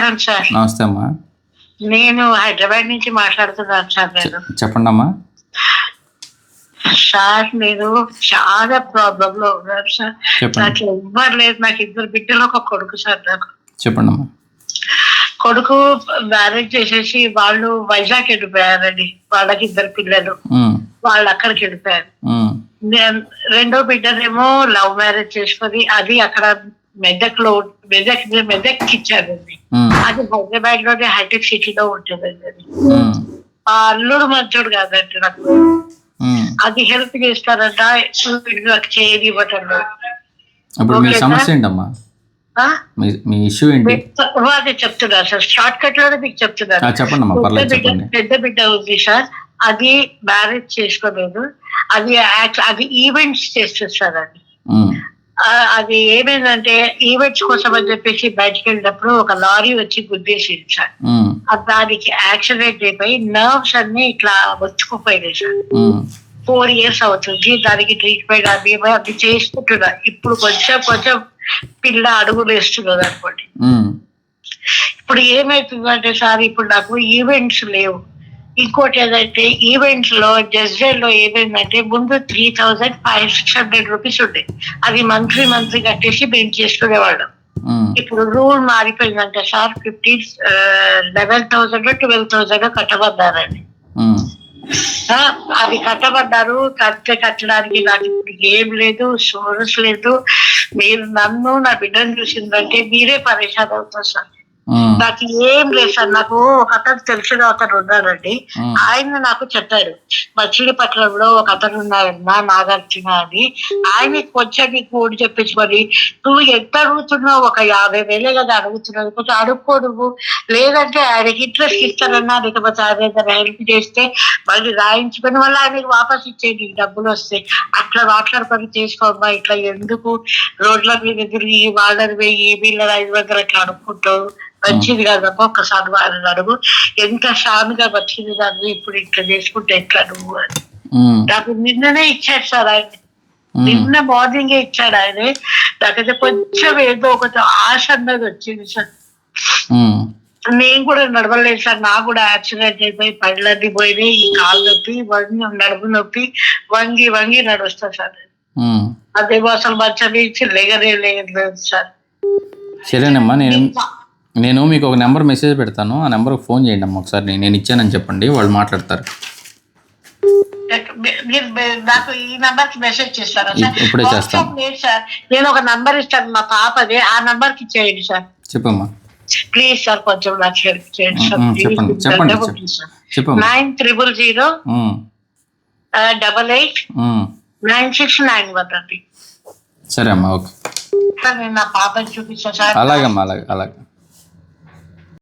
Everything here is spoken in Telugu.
నమస్కారం సార్. నమస్తే అమ్మా. నేను హైదరాబాద్ నుంచి మాట్లాడుతున్నాను సార్ నేను. చెప్పండి అమ్మా. సార్ నేను చాలా ప్రాబ్లం లో ఉన్నాను సార్. నాకు ఎవ్వరు లేదు నాకు ఇద్దరు బిడ్డలు ఒక కొడుకు సార్ నాకు. చెప్పండి అమ్మా. కొడుకు మ్యారేజ్ చేసేసి వాళ్ళు వైజాగ్ వెళ్ళిపోయారండి. వాళ్ళకి ఇద్దరు పిల్లలు. వాళ్ళు అక్కడికి వెళ్ళిపోయారు. రెండో బిడ్డనేమో లవ్ మ్యారేజ్ చేసుకొని అది అక్కడ మెదక్లో మెదక్ మెదక్ ఇచ్చారండి ఉమ్, అది హైదరాబాద్లోనే హైటెక్ సిటీలో ఉంటుందండి అది. ఆ అల్లుడు మంచోడు కాదండి నాకు. అది హెల్ప్ చేస్తారంట నాకు చేయని ఇవ్వటంలో ఇప్పుడు మీ ఓకే సమస్య సార్. ఏంటమ్మా? ఆ? మీ మీ ఇష్యూ ఏంటి? ఓ, అదే చెప్తున్నారు సార్. షార్ట్ కట్లోనే మీకు చెప్తున్నారు చెప్పండి. పెద్ద బిడ్డ ఉంది సార్. అది మ్యారేజ్ చేసుకోలేదు. అది అది ఈవెంట్స్ చేస్తుంది సార్ అది. అది ఏమైందంటే ఈవెంట్స్ కోసం అని చెప్పేసి బయటకు వెళ్ళినప్పుడు ఒక లారీ వచ్చి గుద్దేసింది సార్. దానికి యాక్సిడెంట్ అయిపోయి నర్వ్స్ అన్ని ఇట్లా వచ్చుకుపోయినాయి సార్. ఫోర్ ఇయర్స్ అవుతుంది దానికి ట్రీట్మెంట్ అది ఇవి అది చేసుకుంటున్నా ఇప్పుడు కొంచెం కొంచెం పిల్ల అడుగులు వేస్తున్నది అనుకోండి. ఇప్పుడు ఏమైతుందంటే సార్ ఇప్పుడు నాకు ఈవెంట్స్ లేవు. ఇంకోటి ఏదంటే ఈవెంట్స్లో జస్డెల్లో ఏమైందంటే ముందు three thousand five six hundred rupees ఉండే. అది మంత్లీ మంత్లీ కట్టేసి మేము చేసుకునేవాళ్ళం. ఇప్పుడు rule మారిపోయిందంటే sir fifteen eleven thousand twelve thousand కట్టబడ్డారండి. ఆ, అది కట్టబడ్డారు కట్టే కట్టడానికి నాకు ఏం లేదు సోర్స్ లేదు. మీరు నన్ను నా బిడ్డను చూసిందంటే మీరే పరేషాన్ అవుతారు సార్. నాకు ఏం లేదు సార్. నాకు ఒక అతను తెలిసిన అతను ఉన్నాడండి. ఆయన నాకు చెప్పాడు మచిలీపట్నంలో ఒక అతను ఉన్నాడన్నా నాగార్జున అని. ఆయన కొంచెం నీకు ఓడి చెప్పించుకొని నువ్వు ఎంత అడుగుతున్నావు? ఒక యాభై వేలే కదా అడుగుతున్నావు కొంచెం అడుక్కో నువ్వు. లేదంటే ఆయనకి ఇంట్రెస్ట్ ఇస్తానన్నా లేకపోతే ఆయన హెల్ప్ చేస్తే మళ్ళీ రాయించుకొని మళ్ళీ ఆయనకి వాపస్ ఇచ్చేది డబ్బులు వస్తాయి అట్లా మాట్లాడుకొని చేసుకోమ్మా. ఇట్లా ఎందుకు రోడ్ల మీద తిరిగి వాళ్ళని వెయ్యి వీళ్ళని ఐదు వందలు అట్లా అడుక్కుంటావు మంచిది కాదమ్మా ఒక్కసారి వాళ్ళని అడుగు ఎంత షాన్గా వచ్చింది దాన్ని ఇప్పుడు ఇట్లా చేసుకుంటే ఎట్లా నువ్వు అని. నాకు నిన్ననే ఇచ్చాడు సార్ ఆయన. నిన్న మార్నింగ్ ఇచ్చాడు ఆయన. నాకైతే కొంచెం ఏదో ఒకటి ఆశ అన్నది వచ్చింది సార్. నేను కూడా నడవలేదు సార్. నాకు కూడా యాక్సిడెంట్ అయిపోయి పళ్ళన్నీ పోయినాయి ఈ కాలు నొప్పి వంగి నడుము నొప్పి వంగి వంగి నడుస్తా సార్. అదే అసలు మంచం లేగనే లేదు సార్. సరేనమ్మా నేను నేను మీకు ఒక నెంబర్ మెసేజ్ పెడతాను. ఆ నెంబర్కి ఫోన్ చేయండి అమ్మా ఒకసారి. నేను- నేను ఇచ్చానని చెప్పండి. వాళ్ళు మాట్లాడతారు. మీరు నాకు ఈ నంబర్కి మెసేజ్ చేస్తారా ఇప్పుడే చేస్తాను. లేదు సార్. నేను ఒక నంబర్ ఇస్తాను మా పాపది. ఆ నంబర్కి చేయండి సార్. చెప్పమ్మా. ప్లీజ్ సార్ కొంచెం నాకు హెల్ప్ చేయండి సార్. చెప్పండి, చెప్పండి, చెప్పమ్మా. Nine triple zero double eight. Nine six nine one అండి. సరే అమ్మా ఓకే. సార్ నేను నా పాపని చూపిస్తాను సార్. అలాగమ్మా అలాగే అలాగే.